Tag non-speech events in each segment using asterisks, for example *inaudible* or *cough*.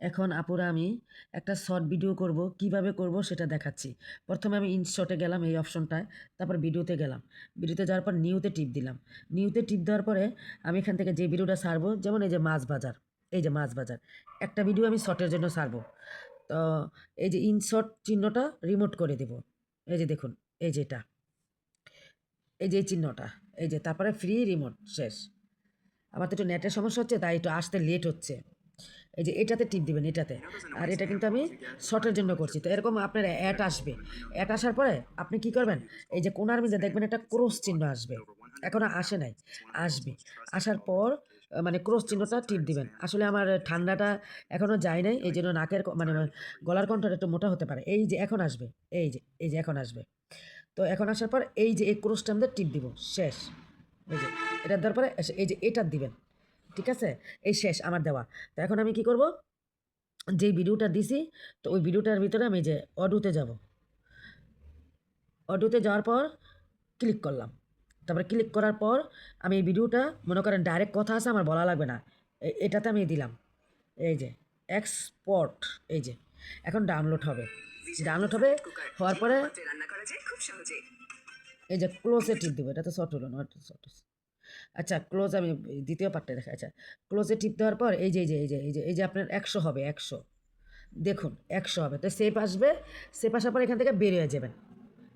এখন আপুরা, আমি একটা শর্ট ভিডিও করব, কীভাবে করব সেটা দেখাচ্ছি। প্রথমে আমি ইনশটে গেলাম এই অপশনটায়, তারপর ভিডিওতে গেলাম। ভিডিওতে যাওয়ার পর নিউতে টিপ দিলাম। নিউতে টিপ দেওয়ার পরে আমি এখান থেকে যে ভিডিওটা সারবো, যেমন এই যে মাছ বাজার, এই যে মাছ বাজার, একটা ভিডিও আমি শর্টের জন্য সারবো। তো এই যে ইনশট চিহ্নটা রিমোট করে দেব। এই যে দেখুন, এই যে এটা। এই যে চিহ্নটা, এই যে, তারপরে ফ্রি রিমোট শেষ। আমার তো একটু নেটের সমস্যা হচ্ছে, তাই একটু আসতে লেট হচ্ছে। এই যে এটাতে টিপ দিবেন, এটাতে। আর এটা কিন্তু আমি শর্টের জন্য করছি। তো এরকম আপনার অ্যাড আসবে। অ্যাড আসার পরে আপনি কি করবেন? এই যে কোনার মিজে দেখবেন একটা ক্রস চিহ্ন আসবে। এখনও আসে নাই, আসবে। আসার পর মানে ক্রস চিহ্নটা টিপ দিবেন। আসলে আমার ঠান্ডাটা এখনও যায় নাই, এই জন্য নাকের মানে গলার কণ্ঠটা একটু মোটা হতে পারে। এই যে এখন আসবে, এই যে এই যে এখন আসবে। তো এখন আসার পর এই যে এই ক্রসটা আমাদের টিপ দিব। শেষ। এই যে এটার দেওয়ার পরে এই যে এটা দিবেন। ঠিক আছে? এই শেষ আমার দেওয়া। তো এখন আমি কি করব? যেই ভিডিওটা দিছি তো ওই ভিডিওটার ভিতরে আমি যে অডুতে যাব। অডুতে যাওয়ার পর ক্লিক করলাম। তারপরে ক্লিক করার পর আমি এই ভিডিওটা মনে করেন ডাইরেক্ট কথা আছে আমার বলা লাগবে না। এটাতে আমি দিলাম। এই যে এক্সপোর্ট এই যে এখন ডাউনলোড হবে। ডাউনলোড হবে হওয়ার পরে রান্না করা খুব সহজে। এই যে ক্লোজে টিপ দেবো। এটা তো শর্ট হলো না শর্ট আচ্ছা ক্লোজ আমি দ্বিতীয় পার্টটা দেখা আচ্ছা ক্লোজে টিপ দেওয়ার পর এই যে এই যে এই যে এই যে এই যে আপনার একশো হবে, একশো। দেখুন, একশো হবে। তো সেপ আসবে সেপ আসার পর এখান থেকে বেরিয়ে যাবেন।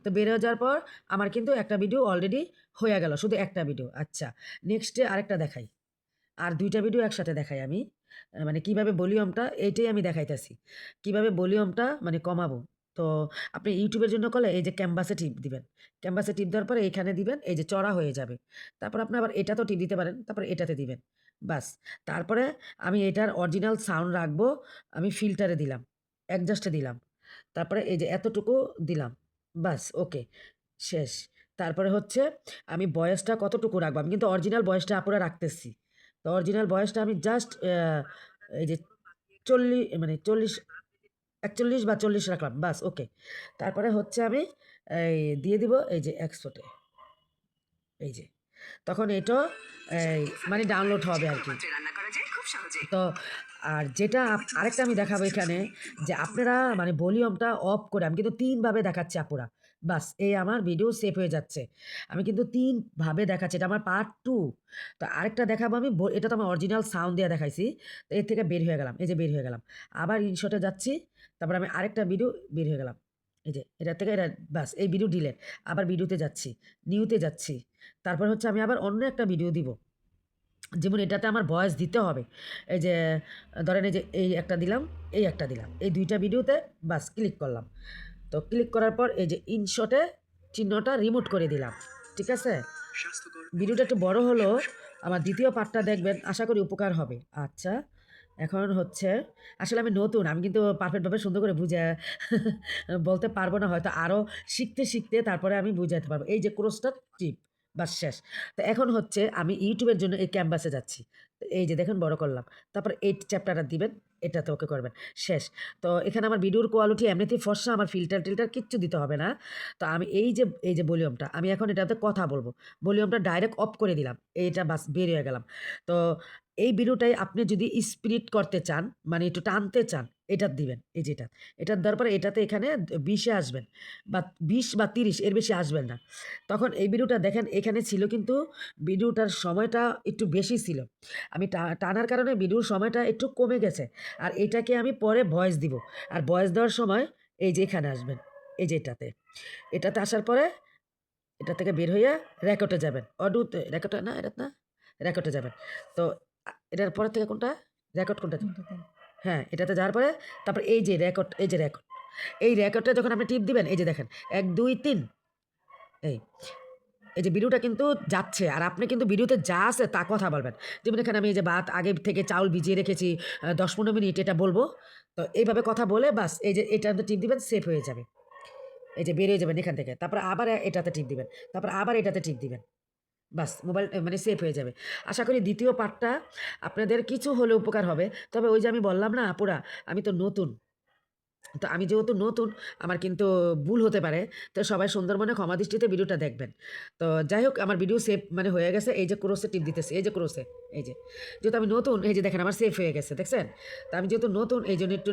তো বেরিয়ে যাওয়ার পর আমার কিন্তু একটা ভিডিও অলরেডি হয়ে গেল, শুধু একটা ভিডিও আচ্ছা নেক্সটে আরেকটা দেখাই। আর দুইটা ভিডিও একসাথে দেখাই আমি। মানে কীভাবে ভলিউমটা এইটাই আমি দেখাইতেছি। কীভাবে ভলিউমটা মানে কমাবো। তো আপনি ইউটিউবের জন্য করলে এই যে ক্যানভাসে টিপ দিবেন। ক্যানভাসে টিপ দেওয়ার পরে এইখানে দিবেন, এই যে চড়া হয়ে যাবে। তারপর আপনি আবার এটা তো টিপ দিতে পারেন, তারপর এটাতে দিবেন। বাস তারপরে আমি এটার অরিজিনাল সাউন্ড রাখব, আমি ফিল্টারে দিলাম অ্যাডজাস্টে দিলাম। তারপরে এই যে এতটুকু দিলাম বাস ওকে, শেষ। তারপরে হচ্ছে আমি বয়সটা কতটুকু রাখব? আমি কিন্তু অরিজিনাল বয়সটা আপুরা রাখতেছি। তো অরিজিনাল বয়সটা আমি জাস্ট এই যে চল্লিশ মানে চল্লিশ একচল্লিশ বা চল্লিশ রাখলাম বাস ওকে তারপরে হচ্ছে আমি এই দিয়ে দিব এই যে এক্সপোর্টে এই যে তখন এটা এই, মানে ডাউনলোড হবে আর কি। পাত্রে রান্না করা যায় খুব সহজে। তো আর যেটা আরেকটা আমি দেখাবো এখানে যে আপনারা মানে ভলিউমটা অফ করে আমি কিন্তু তিনভাবে দেখাচ্ছি আপুরা বাস এই আমার ভিডিও সেভ হয়ে যাচ্ছে। আমি কিন্তু তিনভাবে দেখাচ্ছি এটা আমার পার্ট টু তো আরেকটা দেখাবো আমি এটা তো আমার অরিজিনাল সাউন্ড দিয়ে দেখাইছি তো এর থেকে বের হয়ে গেলাম এই যে বের হয়ে গেলাম। আবার ইনশটে যাচ্ছি তারপর আমি আরেকটা ভিডিও বের হয়ে গেলাম। এই যে এটা থেকে এটা বাস এই ভিডিও ডিলেট আবার ভিডিওতে যাচ্ছি নিউতে যাচ্ছি। তারপর হচ্ছে আমি আবার অন্য একটা ভিডিও দিব। যেমন এটাতে আমার ভয়েস দিতে হবে। এই যে ধরেন এই যে এই একটা দিলাম এই একটা দিলাম এই দুইটা ভিডিওতে বাস ক্লিক করলাম। তো ক্লিক করার পর এই যে ইনশটে চিহ্নটা রিমোট করে দিলাম ঠিক আছে? ভিডিওটা একটু বড় হলো আমার দ্বিতীয় পার্টটা দেখবেন আশা করি উপকার হবে। আচ্ছা এখন হচ্ছে, আসলে আমি নতুন, আমি কিন্তু পারফেক্টভাবে সুন্দর করে বুঝে *laughs* বলতে পারব না, হয়তো আরও শিখতে শিখতে তারপরে আমি বুঝাতে পারব। এই যে ক্রোসটা টিপ বা শেষ। তো এখন হচ্ছে আমি ইউটিউবের জন্য এই ক্যাম্পাসে যাচ্ছি। এই যে দেখেন, বড় করলাম। তারপর এই চ্যাপ্টারটা দিবেন। এটাতে ওকে করবেন। শেষ। তো এখানে আমার ভিডিওর কোয়ালিটি এমনিতেই ফর্সা, আমার ফিল্টার টিল্টার কিচ্ছু দিতে হবে না। তো আমি এই যে এই যে ভলিউমটা আমি এখন এটাতে কথা বলব। ভলিউমটা ডাইরেক্ট অফ করে দিলাম। এইটা বাস, বের হয়ে গেলাম। তো এই ভিডিওটাই আপনি যদি স্পিরিট করতে চান মানে একটু টানতে চান, এটা দিবেন, এই যেটা। এটার দেওয়ার পরে এটাতে এখানে বিশে আসবেন, বা বিশ বা তিরিশ, এর বেশি আসবেন না। তখন এই ভিডিওটা দেখেন, এখানে ছিল কিন্তু ভিডিওটার সময়টা একটু বেশি ছিল। আমি টানার কারণে ভিডিওর সময়টা একটু কমে গেছে। আর এটাকে আমি পরে ভয়েস দিব। আর ভয়েস দেওয়ার সময় এই যে এখানে আসবেন এই যে এটাতে। এটাতে আসার পরে এটা থেকে বের হইয়া রেকর্ডে যাবেন। অডুতে রেকর্ডে না এটা না রেকর্ডে যাবেন। তো এটার পরের থেকে কোনটা? রেকর্ড কোনটা? হ্যাঁ এটাতে যাওয়ার পরে তারপর এই যে রেকর্ড এই যে রেকর্ড এই রেকর্ডটা যখন আপনি টিপ দিবেন এই যে দেখেন এক দুই তিন এই এই যে ভিডিওটা কিন্তু যাচ্ছে, আর আপনি কিন্তু ভিডিওতে যা আছে তা কথা বলবেন। যেমন এখানে আমি এই যে ভাত আগে থেকে চাউল ভিজিয়ে রেখেছি দশ পনেরো মিনিট এটা বলব। তো এইভাবে কথা বলে বাস এই যে এটাতে টিপ দিবেন সেফ হয়ে যাবে। এই যে বেরিয়ে যাবেন এখান থেকে, তারপর আবার এটাতে টিপ দিবেন, তারপর আবার এটাতে টিপ দিবেন। বাস মোবাইল মানে সেভ হয়ে যাবে। আশা করি দ্বিতীয় পার্টটা আপনাদের কিছু হলে উপকার হবে। তবে ওই যে আমি বললাম না আপুরা আমি তো নতুন। তো আমি যেহেতু নতুন, আমার কিন্তু ভুল হতে পারে। তো সবাই সুন্দরবনে ক্ষমা দৃষ্টিতে ভিডিওটা দেখবেন। তো যাই হোক, আমার ভিডিও সেভ মানে হয়ে গেছে। এই যে ক্রোসে টিপ দিতেছে, এই যে ক্রোসে, এই যে। যেহেতু আমি নতুন, এই যে দেখেন আমার সেভ হয়ে গেছে, দেখছেন? তো আমি যেহেতু নতুন, এই জন্য একটু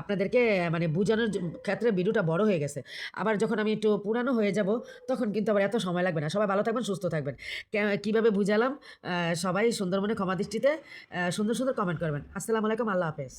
আপনাদেরকে মানে বোঝানোর ক্ষেত্রে ভিডিওটা বড় হয়ে গেছে। আবার যখন আমি একটু পুরানো হয়ে যাব, তখন কিন্তু আবার এত সময় লাগবে না। সবাই ভালো থাকবেন, সুস্থ থাকবেন। কীভাবে বুঝালাম? সবাই সুন্দরবনে ক্ষমা দৃষ্টিতে সুন্দর সুন্দর কমেন্ট করবেন। আসসালামু আলাইকুম, আল্লাহ হাফেজ।